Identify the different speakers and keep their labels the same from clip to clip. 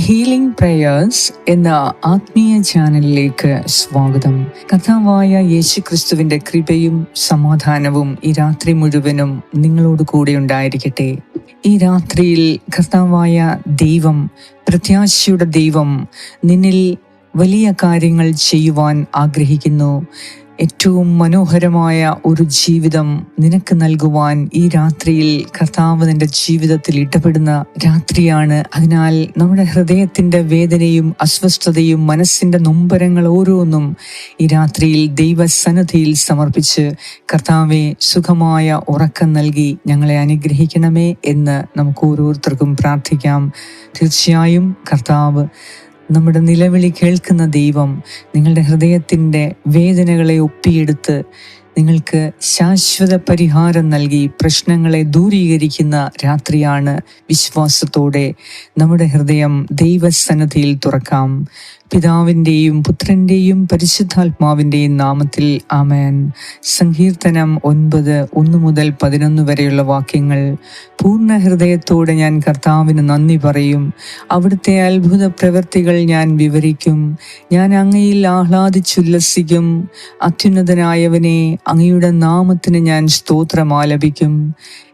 Speaker 1: Healing prayers എന്ന ആത്മീയ ചാനലിലേക്ക് സ്വാഗതം. കഥാവായ യേശു ക്രിസ്തുവിന്റെ കൃപയും സമാധാനവും ഈ രാത്രി മുഴുവനും നിങ്ങളോട് കൂടെ ഉണ്ടായിരിക്കട്ടെ. ഈ രാത്രിയിൽ കർത്താവായ ദൈവം പ്രത്യാശയുടെ ദൈവം നിന്നിൽ വലിയ കാര്യങ്ങൾ ചെയ്യുവാൻ ആഗ്രഹിക്കുന്നു. ഏറ്റവും മനോഹരമായ ഒരു ജീവിതം നിനക്ക് നൽകുവാൻ ഈ രാത്രിയിൽ കർത്താവ് നിന്റെ ജീവിതത്തിൽ ഇടപെടുന്ന രാത്രിയാണ്. അതിനാൽ നമ്മുടെ ഹൃദയത്തിന്റെ വേദനയും അസ്വസ്ഥതയും മനസ്സിന്റെ നൊമ്പരങ്ങൾ ഓരോന്നും ഈ രാത്രിയിൽ ദൈവസന്നദ്ധിയിൽ സമർപ്പിച്ച് കർത്താവെ സുഖമായ ഉറക്കം നൽകി ഞങ്ങളെ അനുഗ്രഹിക്കണമേ എന്ന് നമുക്ക് ഓരോരുത്തർക്കും പ്രാർത്ഥിക്കാം. തീർച്ചയായും കർത്താവ് നമ്മുടെ നിലവിളി കേൾക്കുന്ന ദൈവം നിങ്ങളുടെ ഹൃദയത്തിന്റെ വേദനകളെ ഒപ്പിയെടുത്ത് നിങ്ങൾക്ക് ശാശ്വത പരിഹാരം നൽകി പ്രശ്നങ്ങളെ ദൂരീകരിക്കുന്ന രാത്രിയാണ് വിശ്വാസത്തോടെ നമ്മുടെ ഹൃദയം ദൈവസന്നദ്ധിയിൽ തുറക്കാം. പിതാവിന്റെയും പുത്രന്റെയും പരിശുദ്ധാത്മാവിന്റെയും നാമത്തിൽ ആമേൻ. സങ്കീർത്തനം ഒൻപത് ഒന്ന് മുതൽ പതിനൊന്ന് വരെയുള്ള വാക്യങ്ങൾ പൂർണ ഹൃദയത്തോടെ ഞാൻ കർത്താവിന് നന്ദി പറയും. അവിടുത്തെ അത്ഭുത പ്രവൃത്തികൾ ഞാൻ വിവരിക്കും. ഞാൻ അങ്ങയിൽ ആഹ്ലാദിച്ചുല്ലസിക്കും. അത്യുന്നതനായവനെ അങ്ങയുടെ നാമത്തിന് ഞാൻ സ്തോത്രം ആലപിക്കും.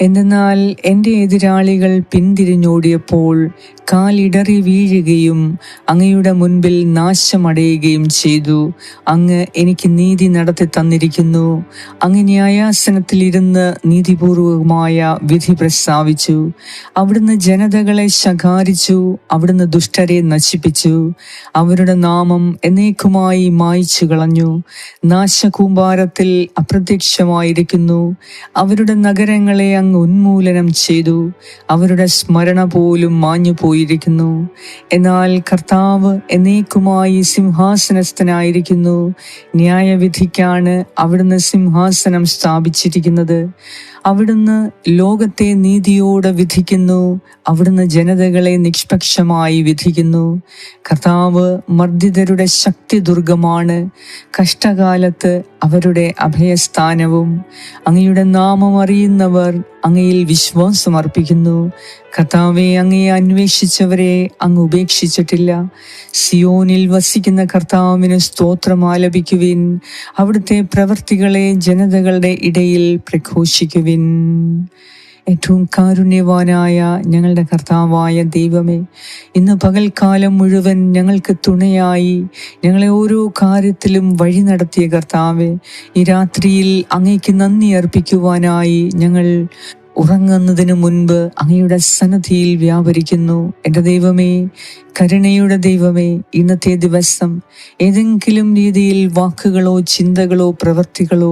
Speaker 1: എന്തെന്നാൽ എന്റെ എതിരാളികൾ പിന്തിരിഞ്ഞോടിയപ്പോൾ കാലിടറി വീഴുകയും അങ്ങയുടെ മുൻപിൽ നാശമടയുകയും ചെയ്തു. അങ്ങ് എനിക്ക് നീതി നടത്തി തന്നിരിക്കുന്നു. അങ്ങ് ന്യായാസനത്തിലിരുന്ന് നീതിപൂർവകമായ വിധി പ്രസ്താവിച്ചു. അവിടുന്ന് ജനതകളെ ശകാരിച്ചു. അവിടുന്ന് ദുഷ്ടരെ നശിപ്പിച്ചു. അവരുടെ നാമം എന്നേക്കുമായി മായ്ച്ചു കളഞ്ഞു. നാശകൂമ്പാരത്തിൽ അപ്രത്യക്ഷമായിരിക്കുന്നു. അവരുടെ നഗരങ്ങളെ അങ്ങ് ഉന്മൂലനം ചെയ്തു. അവരുടെ സ്മരണ പോലും മാഞ്ഞു പോയിരിക്കുന്നു. എന്നാൽ കർത്താവ് എന്നേക്കുമായി സിംഹാസനസ്ഥനായിരിക്കുന്നു. ന്യായവിധിക്കാണ് അവിടുന്ന് സിംഹാസനം സ്ഥാപിച്ചിരിക്കുന്നത്. അവിടുന്ന് ലോകത്തെ നീതിയോടെ വിധിക്കുന്നു. അവിടുന്ന് ജനതകളെ നിഷ്പക്ഷമായി വിധിക്കുന്നു. കർത്താവ് മർദ്ദിതരുടെ ശക്തി ദുർഗമാണ് കഷ്ടകാലത്ത് അവരുടെ അഭയസ്ഥാനവും അങ്ങയുടെ നാമം അറിയുന്നവർ അങ്ങയിൽ വിശ്വാസം അർപ്പിക്കുന്നു കർത്താവെ അങ്ങയെ അന്വേഷിച്ചവരെ അങ്ങ് ഉപേക്ഷിച്ചിട്ടില്ല. സിയോനിൽ വസിക്കുന്ന കർത്താവിന് സ്തോത്രം ആലപിക്കുവിൻ. അവിടുത്തെ പ്രവൃത്തികളെ ജനതകളുടെ ഇടയിൽ പ്രഘോഷിക്കുവിൻ. ഏറ്റവും കാരുണ്യവാനായ ഞങ്ങളുടെ കർത്താവായ ദൈവമേ ഇന്ന് പകൽക്കാലം മുഴുവൻ ഞങ്ങൾക്ക് തുണയായി ഞങ്ങളെ ഓരോ കാര്യത്തിലും വഴി നടത്തിയ കർത്താവെ ഈ രാത്രിയിൽ അങ്ങേക്ക് നന്ദി അർപ്പിക്കുവാനായി ഞങ്ങൾ ഉറങ്ങുന്നതിന് മുൻപ് അങ്ങയുടെ സന്നദ്ധിയിൽ വ്യാപരിക്കുന്നു. എന്റെ ദൈവമേ കരുണയുടെ ദൈവമേ ഇന്നത്തെ ദിവസം ഏതെങ്കിലും രീതിയിൽ വാക്കുകളോ ചിന്തകളോ പ്രവൃത്തികളോ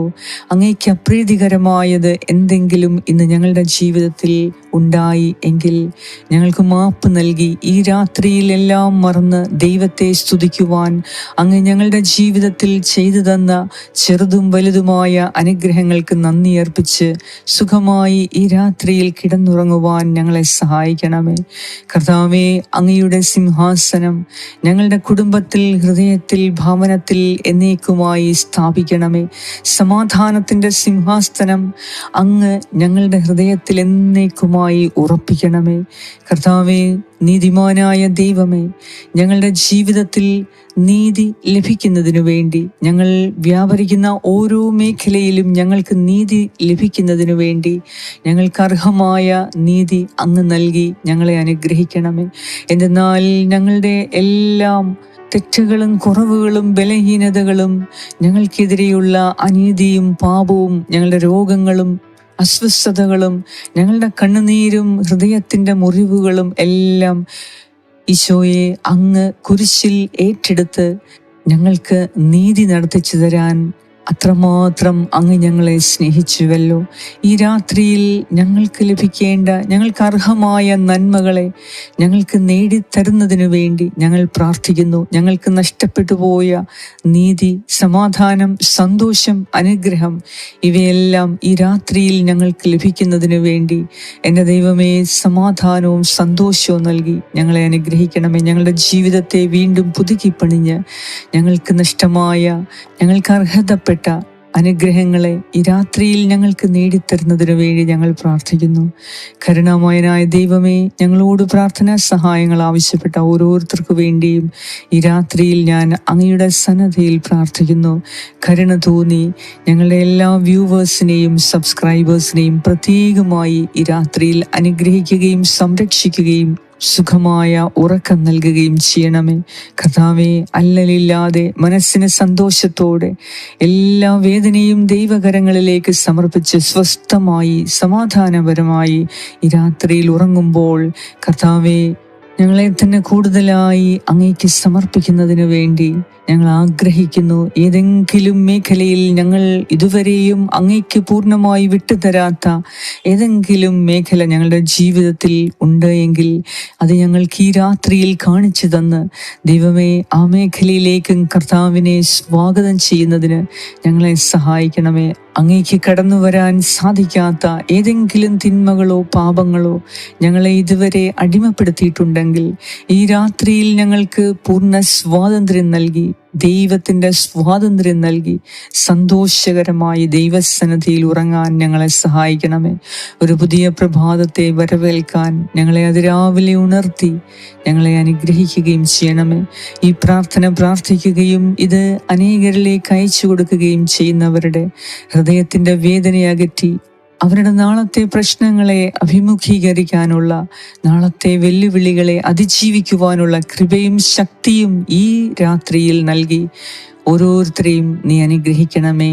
Speaker 1: അങ്ങേക്ക് അപ്രീതികരമായത് എന്തെങ്കിലും ഇന്ന് ഞങ്ങളുടെ ജീവിതത്തിൽ ഉണ്ടായി എങ്കിൽ ഞങ്ങൾക്ക് മാപ്പ് നൽകി ഈ രാത്രിയിലെല്ലാം മറന്ന് ദൈവത്തെ സ്തുതിക്കുവാൻ അങ്ങ് ഞങ്ങളുടെ ജീവിതത്തിൽ ചെയ്തു തന്ന ചെറുതും വലുതുമായ അനുഗ്രഹങ്ങൾക്ക് നന്ദി അർപ്പിച്ച് സുഖമായി ഈ രാത്രിയിൽ കിടന്നുറങ്ങുവാൻ ഞങ്ങളെ സഹായിക്കണമേ. കർത്താവെ അങ്ങയുടെ സിംഹാസനം ഞങ്ങളുടെ കുടുംബത്തിൽ ഹൃദയത്തിൽ ഭവനത്തിൽ എന്നേക്കുമായി സ്ഥാപിക്കണമേ. സമാധാനത്തിന്റെ സിംഹാസനം അങ്ങ് ഞങ്ങളുടെ ഹൃദയത്തിൽ എന്നേക്കുമായി ഉറപ്പിക്കണമേ. കർത്താവെ നീതിമാനായ ദൈവമേ ഞങ്ങളുടെ ജീവിതത്തിൽ നീതി ലഭിക്കുന്നതിനു വേണ്ടി ഞങ്ങൾ വ്യാപരിക്കുന്ന ഓരോ മേഖലയിലും ഞങ്ങൾക്ക് നീതി ലഭിക്കുന്നതിനു വേണ്ടി ഞങ്ങൾക്ക് അർഹമായ നീതി അങ്ങ് നൽകി ഞങ്ങളെ അനുഗ്രഹിക്കണമേ. എന്തെന്നാൽ ഞങ്ങളുടെ എല്ലാം തെറ്റുകളും കുറവുകളും ബലഹീനതകളും ഞങ്ങൾക്കെതിരെയുള്ള അനീതിയും പാപവും ഞങ്ങളുടെ രോഗങ്ങളും അസ്വസ്ഥതകളും ഞങ്ങളുടെ കണ്ണുനീരും ഹൃദയത്തിന്റെ മുറിവുകളും എല്ലാം ഈശോയെ അങ്ങ് കുരിശിൽ ഏറ്റെടുത്ത് ഞങ്ങൾക്ക് നീതി നടത്തിച്ചു തരാൻ അത്രമാത്രം അങ്ങ് ഞങ്ങളെ സ്നേഹിച്ചുവല്ലോ. ഈ രാത്രിയിൽ ഞങ്ങൾക്ക് ലഭിക്കേണ്ട ഞങ്ങൾക്ക് അർഹമായ നന്മകളെ ഞങ്ങൾക്ക് നേടിത്തരുന്നതിനു വേണ്ടി ഞങ്ങൾ പ്രാർത്ഥിക്കുന്നു. ഞങ്ങൾക്ക് നഷ്ടപ്പെട്ടു പോയ നീതി സമാധാനം സന്തോഷം അനുഗ്രഹം ഇവയെല്ലാം ഈ രാത്രിയിൽ ഞങ്ങൾക്ക് ലഭിക്കുന്നതിനു വേണ്ടി എന്റെ ദൈവമേ സമാധാനവും സന്തോഷവും നൽകി ഞങ്ങളെ അനുഗ്രഹിക്കണമേ. ഞങ്ങളുടെ ജീവിതത്തെ വീണ്ടും പുതുക്കി പണിഞ്ഞ് ഞങ്ങൾക്ക് നഷ്ടമായ ഞങ്ങൾക്ക് അർഹതപ്പെട്ട അനുഗ്രഹങ്ങളെ ഈ രാത്രിയിൽ ഞങ്ങൾക്ക് നേടിത്തരുന്നതിനു വേണ്ടി ഞങ്ങൾ പ്രാർത്ഥിക്കുന്നു. കരുണാമയനായ ദൈവമേ ഞങ്ങളോട് പ്രാർത്ഥനാ സഹായങ്ങൾ ആവശ്യപ്പെട്ട ഓരോരുത്തർക്കു വേണ്ടിയും ഈ രാത്രിയിൽ ഞാൻ അങ്ങയുടെ സന്നദ്ധയിൽ പ്രാർത്ഥിക്കുന്നു. കരുണ തോന്നി ഞങ്ങളുടെ എല്ലാ വ്യൂവേഴ്സിനെയും സബ്സ്ക്രൈബേഴ്സിനെയും പ്രത്യേകമായി ഈ രാത്രിയിൽ അനുഗ്രഹിക്കുകയും സംരക്ഷിക്കുകയും സുഖമായ ഉറക്കം നൽകുകയും ചെയ്യണമേ. കഥാവെ അല്ലലില്ലാതെ മനസ്സിന് സന്തോഷത്തോടെ എല്ലാ വേദനയും ദൈവകരങ്ങളിലേക്ക് സമർപ്പിച്ച് സ്വസ്ഥമായി സമാധാനപരമായി ഈ രാത്രിയിൽ ഉറങ്ങുമ്പോൾ കർത്താവെ ഞങ്ങളെ തന്നെ കൂടുതലായി അങ്ങേക്ക് സമർപ്പിക്കുന്നതിന് വേണ്ടി ഞങ്ങൾ ആഗ്രഹിക്കുന്നു. ഏതെങ്കിലും മേഖലയിൽ ഞങ്ങൾ ഇതുവരെയും അങ്ങേക്ക് പൂർണമായി വിട്ടുതരാത്ത ഏതെങ്കിലും മേഖല ഞങ്ങളുടെ ജീവിതത്തിൽ ഉണ്ട് എങ്കിൽ അത് ഞങ്ങൾക്ക് ഈ രാത്രിയിൽ കാണിച്ചു തന്ന് ദൈവമേ ആ മേഖലയിലേക്കും കർത്താവിനെ സ്വാഗതം ചെയ്യുന്നതിന് ഞങ്ങളെ സഹായിക്കണമേ. അങ്ങേക്ക് കടന്നു വരാൻ സാധിക്കാത്ത ഏതെങ്കിലും തിന്മകളോ പാപങ്ങളോ ഞങ്ങളെ ഇതുവരെ അടിമപ്പെടുത്തിയിട്ടുണ്ടെങ്കിൽ ഈ രാത്രിയിൽ ഞങ്ങൾക്ക് പൂർണ സ്വാതന്ത്ര്യം നൽകി ദൈവത്തിന്റെ സ്വാതന്ത്ര്യം നൽകി സന്തോഷകരമായി ദൈവസന്നദ്ധിയിൽ ഉറങ്ങാൻ ഞങ്ങളെ സഹായിക്കണമേ. ഒരു പുതിയ പ്രഭാതത്തെ വരവേൽക്കാൻ ഞങ്ങളെ അതിരാവിലെ ഉണർത്തി ഞങ്ങളെ അനുഗ്രഹിക്കുകയും ചെയ്യണമേ. ഈ പ്രാർത്ഥന പ്രാർത്ഥിക്കുകയും ഇത് അനേകരിലേക്ക് അയച്ചു കൊടുക്കുകയും ചെയ്യുന്നവരുടെ ഹൃദയത്തിന്റെ വേദനയകറ്റി അവരുടെ നാളത്തെ പ്രശ്നങ്ങളെ അഭിമുഖീകരിക്കാനുള്ള നാളത്തെ വെല്ലുവിളികളെ അതിജീവിക്കുവാനുള്ള കൃപയും ശക്തിയും ഈ രാത്രിയിൽ നൽകി ഓരോരുത്തരെയും നീ അനുഗ്രഹിക്കണമേ.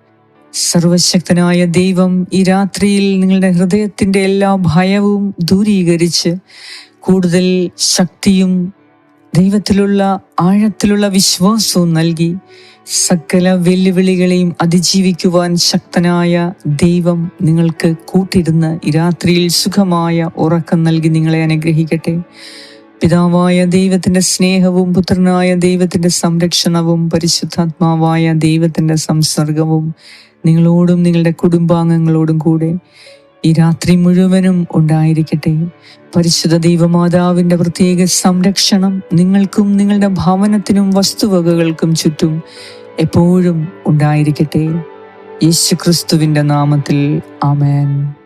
Speaker 1: സർവശക്തനായ ദൈവം ഈ രാത്രിയിൽ നിങ്ങളുടെ ഹൃദയത്തിന്റെ എല്ലാ ഭയവും ദൂരീകരിച്ച് കൂടുതൽ ശക്തിയും ദൈവത്തിലുള്ള ആഴത്തിലുള്ള വിശ്വാസവും നൽകി സകല വെല്ലുവിളികളെയും അതിജീവിക്കുവാൻ ശക്തനായ ദൈവം നിങ്ങൾക്ക് കൂട്ടിരുന്ന് ഈ രാത്രിയിൽ സുഖമായ ഉറക്കം നൽകി നിങ്ങളെ അനുഗ്രഹിക്കട്ടെ. പിതാവായ ദൈവത്തിന്റെ സ്നേഹവും പുത്രനായ ദൈവത്തിന്റെ സംരക്ഷണവും പരിശുദ്ധാത്മാവായ ദൈവത്തിന്റെ സംസർഗവും നിങ്ങളോടും നിങ്ങളുടെ കുടുംബാംഗങ്ങളോടും കൂടെ ഈ രാത്രി മുഴുവനും ഉണ്ടായിരിക്കട്ടെ. പരിശുദ്ധ ദൈവമാതാവിന്റെ പ്രത്യേക സംരക്ഷണം നിങ്ങൾക്കും നിങ്ങളുടെ ഭവനത്തിനും വസ്തുവകകൾക്കും ചുറ്റും എപ്പോഴും ഉണ്ടായിരിക്കട്ടെ. യേശുക്രിസ്തുവിന്റെ നാമത്തിൽ ആമേൻ.